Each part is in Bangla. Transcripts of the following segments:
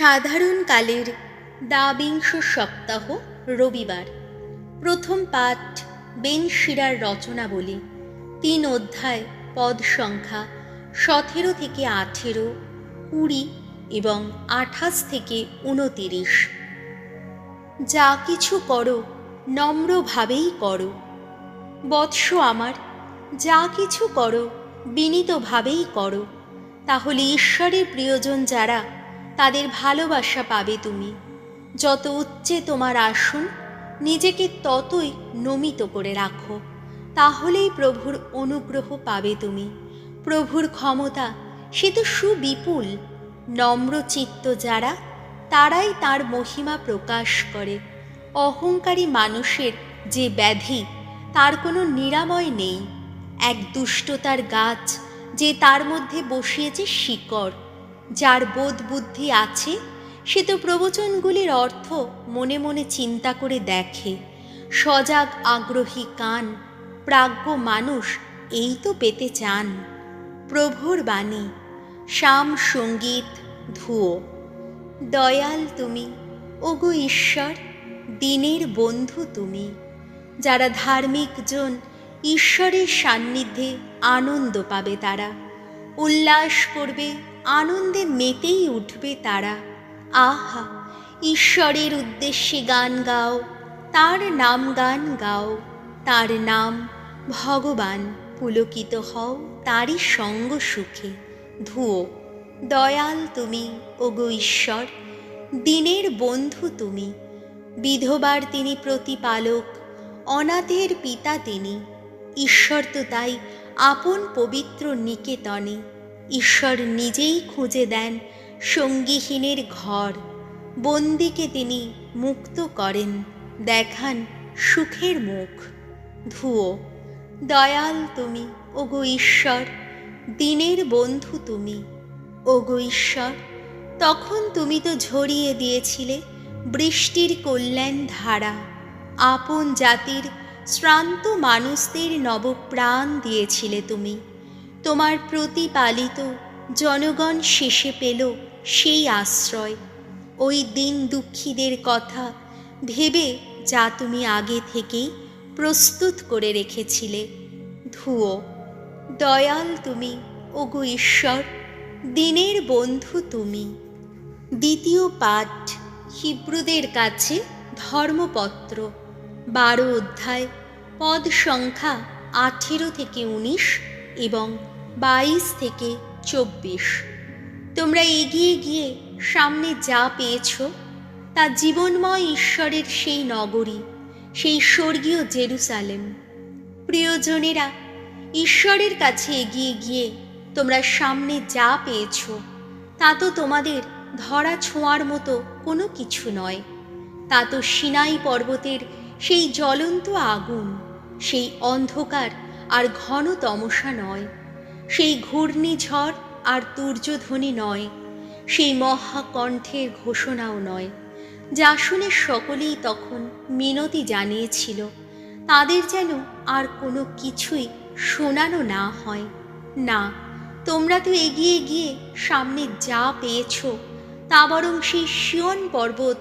সাধারণকালের দ্বাবিংশ সপ্তাহ, রবিবার। প্রথম পাঠ বেন শিরার রচনাবলী, তিন অধ্যায়, পদ সংখ্যা সতেরো থেকে আঠেরো, কুড়ি এবং আঠাশ থেকে উনতিরিশ। যা কিছু করো, নম্রভাবেই করো। বৎস আমার, যা কিছু করো, বিনীতভাবেই করো। তাহলে ঈশ্বরের প্রিয়জন যারা তাদের ভালোবাসা পাবে তুমি। যত উচ্চে তোমার আসন, নিজেকে ততই নমিত করে রাখো। তাহলেই প্রভুর অনুগ্রহ পাবে তুমি। প্রভুর ক্ষমতা, সে তো সুবিপুল। নম্র চিত্ত যারা, তারাই তার মহিমা প্রকাশ করে। অহংকারী মানুষের যে ব্যাধি, তার কোনো নিরাময় নেই। এক দুষ্টতার গাছ, যে তার মধ্যে বসিয়েছে শিকড়। যার বোধ বুদ্ধি আছে, সে তো প্রবচনগুলির অর্থ মনে মনে চিন্তা করে দেখে। সজাগ, আগ্রহী কান, প্রাজ্ঞ মানুষ এই তো পেতে চান। প্রভুর বাণী, শ্যাম সংগীত ধুয়ো দয়াল তুমি, ওগো ঈশ্বর, দিনের বন্ধু তুমি। যারা ধার্মিক জন ঈশ্বরের সান্নিধ্যে আনন্দ পাবে তারা। উল্লাস করবে আনন্দে মেতেই উঠবে তারা। আহা, ঈশ্বরের উদ্দেশ্যে গান গাও, তার নাম গান গাও, তার নাম ভগবান পুলকিত হও, তারই সঙ্গ সুখে। ধুয়ো দয়াল তুমি, ওগো ঈশ্বর, দিনের বন্ধু তুমি। বিধবার তিনি প্রতিপালক, অনাথের পিতা তিনি। ঈশ্বর তো তাই আপন পবিত্র নিকেতনে। ঈশ্বর নিজেই খুঁজে দেন সঙ্গীহীনের ঘর। বন্দিকে তিনি মুক্ত করেন, দেখান সুখের মুখ। ধুয়ো, দয়াল তুমি, ওগো ঈশ্বর, দিনের বন্ধু তুমি। ওগো ঈশ্বর, তখন তুমি তো ঝরিয়ে দিয়েছিলে বৃষ্টির কল্যাণ ধারা, আপন জাতির শ্রান্ত মানুষদের নবপ্রাণ দিয়েছিলে তুমি। তোমার প্রতিপালিত জনগণ শেষে পেল সেই আশ্রয়। ওই দিন দুঃখীদের কথা ভেবে যা তুমি আগে থেকেই প্রস্তুত করে রেখেছিলে। ধুয়ো দয়াল তুমি, ওগো ঈশ্বর, দিনের বন্ধু তুমি। দ্বিতীয় পাঠ, হিব্রুদের কাছে ধর্মপত্র, বারো অধ্যায়, পদ সংখ্যা আঠেরো থেকে উনিশ এবং বাইশ থেকে চব্বিশ। তোমরা এগিয়ে গিয়ে সামনে যা পেয়েছ, তা জীবনময় ঈশ্বরের সেই নগরী, সেই স্বর্গীয় জেরুসালেম। প্রিয়জনেরা, ঈশ্বরের কাছে এগিয়ে গিয়ে তোমরা সামনে যা পেয়েছ, তা তো তোমাদের ধরা ছোঁয়ার মতো কোনো কিছু নয়। তা তো সিনাই পর্বতের সেই জ্বলন্ত আগুন, সেই অন্ধকার আর ঘন তমসা নয়। সেই ঘূর্ণিঝড় আর তুর্যধ্বনি নয়, সেই মহাকণ্ঠের ঘোষণাও নয়। যা শুনে সকলেই তখন মিনতি জানিয়েছিল, তাদের যেন আর কোনো কিছুই শোনানো না হয়। না, তোমরা তো এগিয়ে গিয়ে সামনে যা পেয়েছ, তা বরং সেই শিয়ন পর্বত,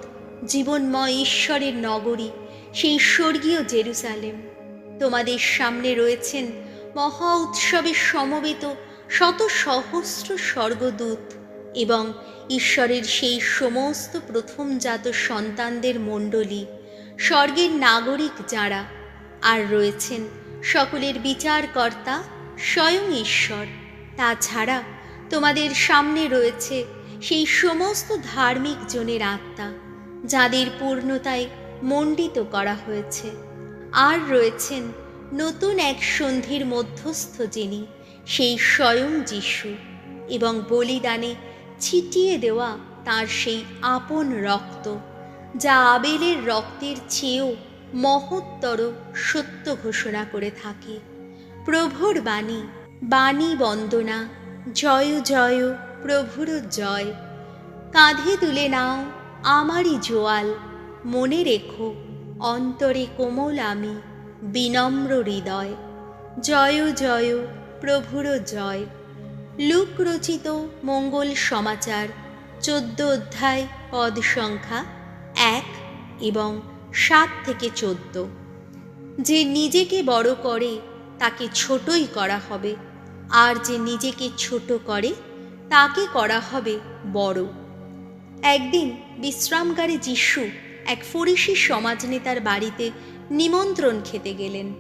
জীবনময় ঈশ্বরের নগরী, সেই স্বর্গীয় জেরুসালেম। তোমাদের সামনে রয়েছেন মহা উৎসবে সমবেত শত সহস্র স্বর্গদূত এবং ঈশ্বরের সেই সমস্ত প্রথমজাত সন্তানদের মণ্ডলী, স্বর্গের নাগরিক যাঁরা, আর রয়েছেন সকলের বিচারকর্তা স্বয়ং ঈশ্বর। তাছাড়া তোমাদের সামনে রয়েছে সেই সমস্ত ধার্মিক জনের আত্মা, যাদের পূর্ণতায় মণ্ডিত করা হয়েছে। আর রয়েছেন নতুন এক সন্ধির মধ্যস্থ যিনি, সেই স্বয়ং যিশু এবং বলিদানে ছিটিয়ে দেওয়া তার সেই আপন রক্ত, যা আবেলের রক্তের চেয়েও মহত্তর সত্য ঘোষণা করে থাকে। প্রভুর বাণী বাণী বন্দনা, জয় জয়, প্রভুর জয়। কাঁধে তুলে নাও আমারই জোয়াল, মনে রেখো, অন্তরে কোমল আমি। বিনম্র হৃদয়। জয় জয়, প্রভুর জয়। লুক রচিত মঙ্গল সমাচার, চোদ্দ অধ্যায়, পদ সংখ্যা এক এবং সাত থেকে চোদ্দ। যে নিজেকে বড় করে, তাকে ছোটই করা হবে। আর যে নিজেকে ছোট করে, তাকে করা হবে বড়। একদিন বিশ্রামকারী যিশু এক ফরিসি সমাজনেতার বাড়িতে নিমন্ত্রণ খেতে গেলেন।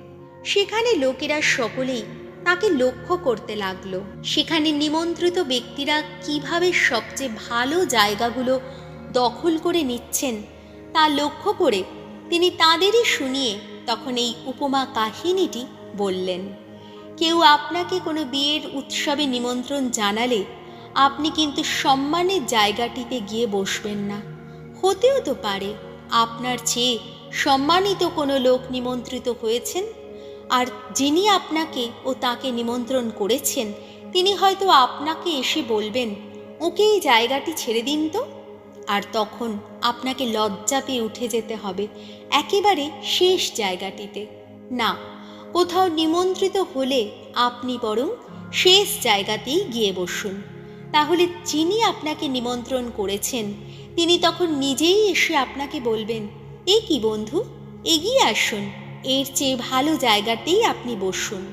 সেখানে লোকেরা সকলেই তাকে লক্ষ্য করতে লাগল। সেখানে নিমন্ত্রিত ব্যক্তিরা কীভাবে সবচেয়ে ভালো জায়গাগুলো দখল করে নিচ্ছেন তা লক্ষ্য করে তিনি তাঁদেরই শুনিয়ে তখন এই উপমা কাহিনীটি বললেন। কেউ আপনাকে কোনো বিয়ের উৎসবে নিমন্ত্রণ জানালে আপনি কিন্তু সম্মানের জায়গাটিতে গিয়ে বসবেন না। হতেও তো পারে, আপনার চেয়ে সম্মানিত কোনো লোক নিমন্ত্রিত হয়েছেন? আর যিনি আপনাকে ও তাকে নিমন্ত্রণ করেছেন, তিনি হয়তো আপনাকে এসে বলবেন ওকে এই জায়গাটি ছেড়ে দিন তো। আর তখন আপনাকে লজ্জা পেয়ে উঠে যেতে হবে একেবারে শেষ জায়গাটিতে। না, কোথাও নিমন্ত্রিত হলে আপনি বরং শেষ জায়গাতেই গিয়ে বসুন। তাহলে যিনি আপনাকে নিমন্ত্রণ করেছেন, তিনি তখন নিজেই এসে আপনাকে বলবেন এ কি বন্ধু? এগিয়ে আসুন। এর চেয়ে ভালো জায়গাতেই আপনি বসুন।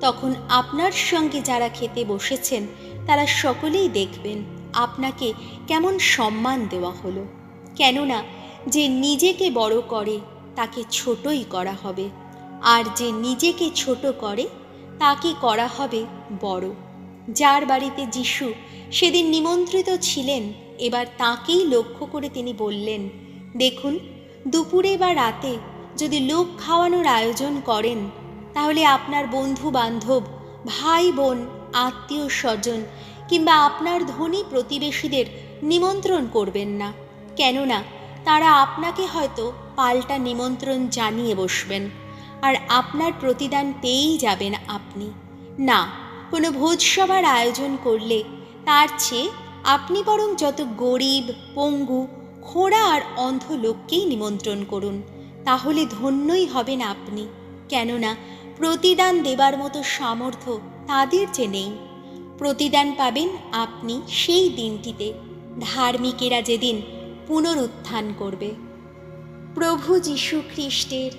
তখন আপনার সঙ্গে যারা খেতে বসেছেন, তারা সকলেই দেখবেন আপনাকে কেমন সম্মান দেওয়া হলো। কেননা, যে নিজেকে বড় করে, তাকে ছোটই করা হবে। আর যে নিজেকে ছোট করে, তাকে করা হবে বড়। যার বাড়িতে যিশু সেদিন নিমন্ত্রিত ছিলেন, এবার তাকেই লক্ষ্য করে তিনি বললেন, দেখুন দুপুরে বা রাতে যদি লোক খাওয়ানোর আয়োজন করেন, তাহলে আপনার বন্ধু বান্ধব ভাই বোন আত্মীয় স্বজন কিংবা আপনার ধনী প্রতিবেশীদের নিমন্ত্রণ করবেন না। কেননা, তারা আপনাকে হয়তো পাল্টা নিমন্ত্রণ জানিয়ে বসবেন আর আপনার প্রতিদান পেয়েই যাবেন আপনি। না, কোনো ভোজসভার আয়োজন করলে তার চেয়ে আপনি বরং যত গরিব, পঙ্গু খোড়া আর অন্ধ লোককেই নিমন্ত্রণ করুন। তাহলে ধন্যই হবেন আপনি, কেননা প্রতিদান দেবার মতো সামর্থ্য তাদের যে নেই। প্রতিদান পাবেন আপনি সেই দিনটিতে, ধার্মিকেরা যেদিন পুনরুত্থান করবে। প্রভু যীশু খ্রিস্টের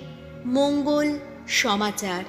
মঙ্গল সমাচার।